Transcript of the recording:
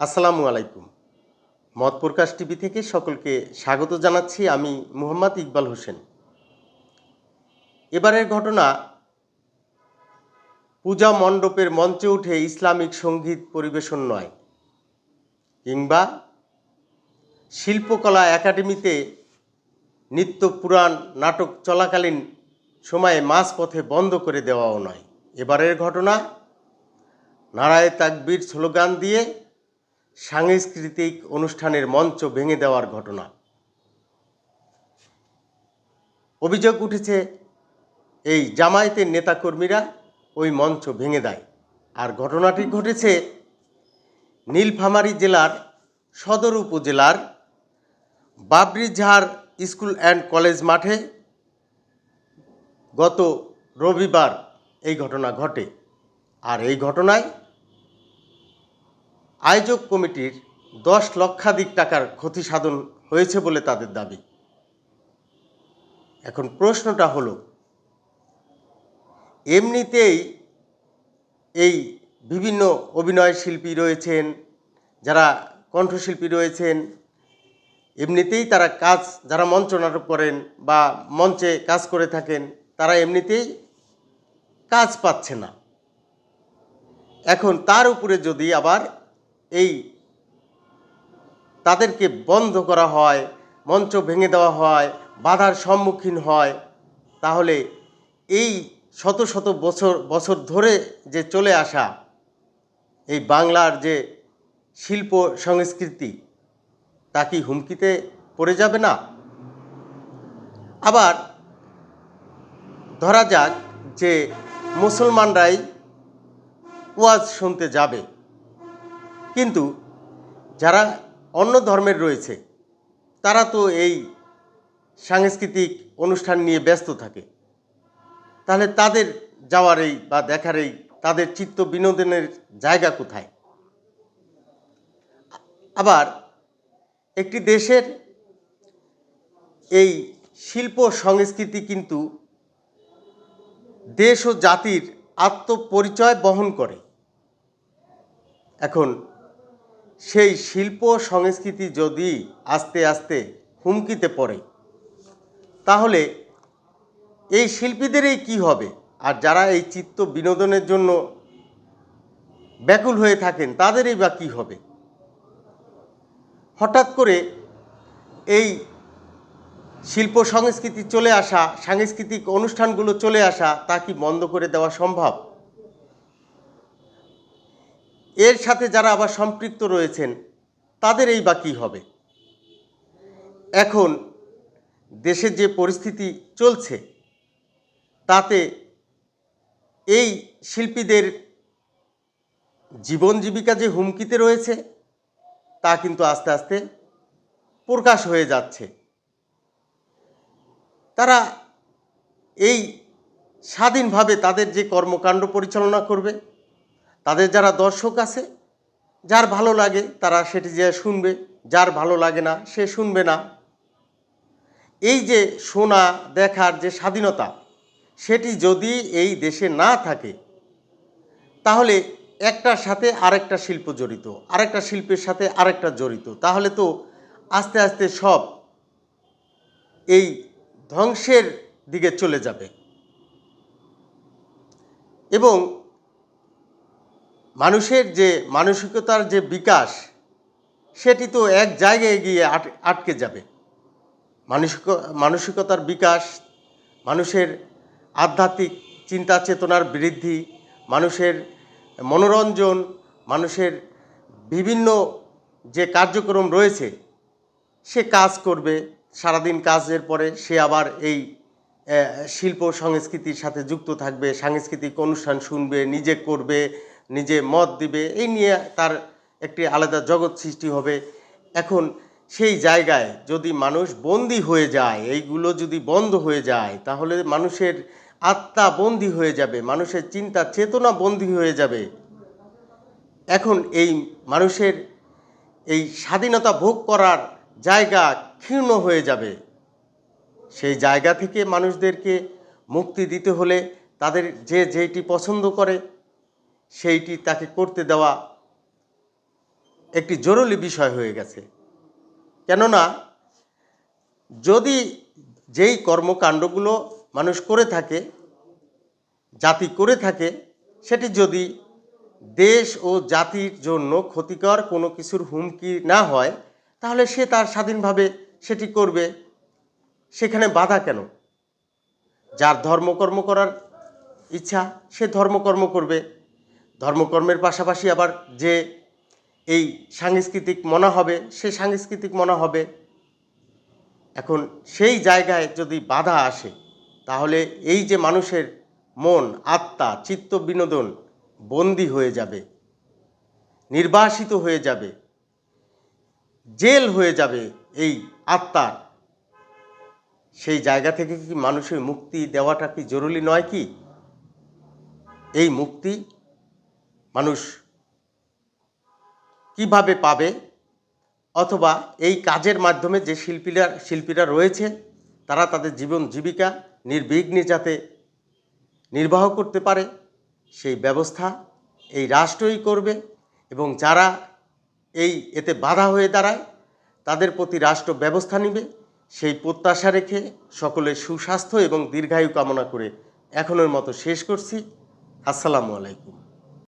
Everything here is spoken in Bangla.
আসসালামু আলাইকুম। মত প্রকাশ টিভি থেকে সকলকে স্বাগত জানাচ্ছি আমি মুহাম্মদ ইকবাল হোসেন। এবারের ঘটনা, পূজা মণ্ডপের মঞ্চে উঠে ইসলামিক সংগীত পরিবেশন নয়, কিংবা শিল্পকলা একাডেমিতে নিত্য পুরাণ নাটক চলাকালীন সময়ে মাঝপথে বন্ধ করে দেওয়াও নয়। এবারের ঘটনা, নারায় তাকবীর স্লোগান দিয়ে সাংস্কৃতিক অনুষ্ঠানের মঞ্চ ভেঙে দেওয়ার ঘটনা। অভিযোগ উঠেছে, এই জামায়াতের নেতাকর্মীরা ওই মঞ্চ ভেঙে দেয়। আর ঘটনাটি ঘটেছে নীলফামারী জেলার সদর উপজেলার বাবরিঝাড় স্কুল অ্যান্ড কলেজ মাঠে গত রবিবার এই ঘটনা ঘটে। আর এই ঘটনায় আয়োজক কমিটির দশ লক্ষাধিক টাকার ক্ষতি সাধন হয়েছে বলে তাদের দাবি। এখন প্রশ্নটা হলো, এমনিতেই এই বিভিন্ন অভিনয় শিল্পী রয়েছেন, যারা কণ্ঠশিল্পী রয়েছেন, এমনিতেই তারা কাজ, যারা মঞ্চ নাটক করেন বা মঞ্চে কাজ করে থাকেন, তারা এমনিতেই কাজ পাচ্ছে না। এখন তার উপরে যদি আবার এই তাদেরকে বন্ধ করা হয়, মঞ্চ ভেঙে দেওয়া হয়, বাধার সম্মুখীন হয়, তাহলে এই শত শত বছর বছর ধরে যে চলে আসা এই বাংলার যে শিল্প সংস্কৃতি, তা কি হুমকিতে পড়ে যাবে না? আবার ধরা যাক যে মুসলমানরাই ওয়াজ শুনতে যাবে। কিন্তু যারা অন্য ধর্মের রয়েছে, তারা তো এই সাংস্কৃতিক অনুষ্ঠান নিয়ে ব্যস্ত থাকে। তাহলে তাদের যাওয়ার এই বা দেখার এই তাদের চিত্ত বিনোদনের জায়গা কোথায়? আবার একটি দেশের এই শিল্প সংস্কৃতি কিন্তু দেশ ও জাতির আত্মপরিচয় বহন করে। এখন সেই শিল্প সংস্কৃতি যদি আস্তে আস্তে হুমকিতে পড়ে, তাহলে এই শিল্পীদেরই কি হবে? আর যারা এই চিত্ত বিনোদনের জন্য ব্যাকুল হয়ে থাকেন, তাদেরই বা কী হবে? হঠাৎ করে এই শিল্প সংস্কৃতি চলে আসা, সাংস্কৃতিক অনুষ্ঠানগুলো চলে আসা, তা কি বন্ধ করে দেওয়া সম্ভব? এর সাথে যারা আবার সম্পৃক্ত রয়েছেন, তাদের এই বা কী হবে? এখন দেশের যে পরিস্থিতি চলছে, তাতে এই শিল্পীদের জীবন জীবিকা যে হুমকিতে রয়েছে, তা কিন্তু আস্তে আস্তে প্রকাশ হয়ে যাচ্ছে। তারা এই স্বাধীনভাবে তাদের যে কর্মকাণ্ড পরিচালনা করবে তাদের যারা দর্শক আছে, যার ভালো লাগে তারা সেটি যে শুনবে, যার ভালো লাগে না সে শুনবে না। এই যে শোনা, দেখার যে স্বাধীনতা, সেটি যদি এই দেশে না থাকে, তাহলে একটার সাথে আরেকটা শিল্প জড়িত, আরেকটা শিল্পের সাথে আরেকটা জড়িত। তাহলে তো আস্তে আস্তে সব এই ধ্বংসের দিকে চলে যাবে। এবং মানুষের যে মানসিকতার যে বিকাশ, সেটি তো এক জায়গায় গিয়ে আট- আটকে যাবে। মানসিক, মানসিকতার বিকাশ, মানুষের আধ্যাত্মিক চিন্তা চেতনার বৃদ্ধি, মানুষের মনোরঞ্জন, মানুষের বিভিন্ন যে কার্যক্রম রয়েছে, সে কাজ করবে। সারাদিন কাজের পরে সে আবার এই শিল্প সংস্কৃতির সাথে যুক্ত থাকবে, সাংস্কৃতিক অনুষ্ঠান শুনবে, নিজে করবে নিজে মত দিবে, এই নিয়ে তার একটি আলাদা জগৎ সৃষ্টি হবে। এখন সেই জায়গায় যদি মানুষ বন্দী হয়ে যায়, এইগুলো যদি বন্ধ হয়ে যায়, তাহলে মানুষের আত্মা বন্দী হয়ে যাবে, মানুষের চিন্তা চেতনা বন্দী হয়ে যাবে। এখন এই মানুষের এই স্বাধীনতা ভোগ করার জায়গা ক্ষীণ হয়ে যাবে। সেই জায়গা থেকে মানুষদেরকে মুক্তি দিতে হলে তাদের যে যেইটি পছন্দ করে সেইটি তাকে করতে দেওয়া একটি জরুরি বিষয় হয়ে গেছে। কেননা, যদি যেই কর্মকাণ্ডগুলো মানুষ করে থাকে, জাতি করে থাকে, সেটি যদি দেশ ও জাতির জন্য ক্ষতিকর কোনো কিছুর হুমকি না হয়, তাহলে সে তার স্বাধীনভাবে সেটি করবে। সেখানে বাধা কেন? যার ধর্মকর্ম করার ইচ্ছা, সে ধর্মকর্ম করবে। ধর্মকর্মের পাশাপাশি আবার যে এই সাংস্কৃতিক মনা হবে সে সাংস্কৃতিক মনা হবে। এখন সেই জায়গায় যদি বাধা আসে, তাহলে এই যে মানুষের মন, আত্মা, চিত্ত বিনোদন বন্দি হয়ে যাবে, নির্বাসিত হয়ে যাবে, জেল হয়ে যাবে এই আত্মার সেই জায়গা থেকে কি মানুষের মুক্তি দেওয়াটা কি জরুরি নয় কি? এই মুক্তি মানুষ কীভাবে পাবে? অথবা এই কাজের মাধ্যমে যে শিল্পীরা শিল্পীরা রয়েছে, তারা তাদের জীবন জীবিকা নির্বিঘ্নে যাতে নির্বাহ করতে পারে, সেই ব্যবস্থা এই রাষ্ট্রই করবে এবং যারা এই এতে বাধা হয়ে দাঁড়ায়, তাদের প্রতি রাষ্ট্র ব্যবস্থা নেবে, সেই প্রত্যাশা রেখে সকলের সুস্বাস্থ্য এবং দীর্ঘায়ু কামনা করে এখনের মতো শেষ করছি। আসসালামু আলাইকুম।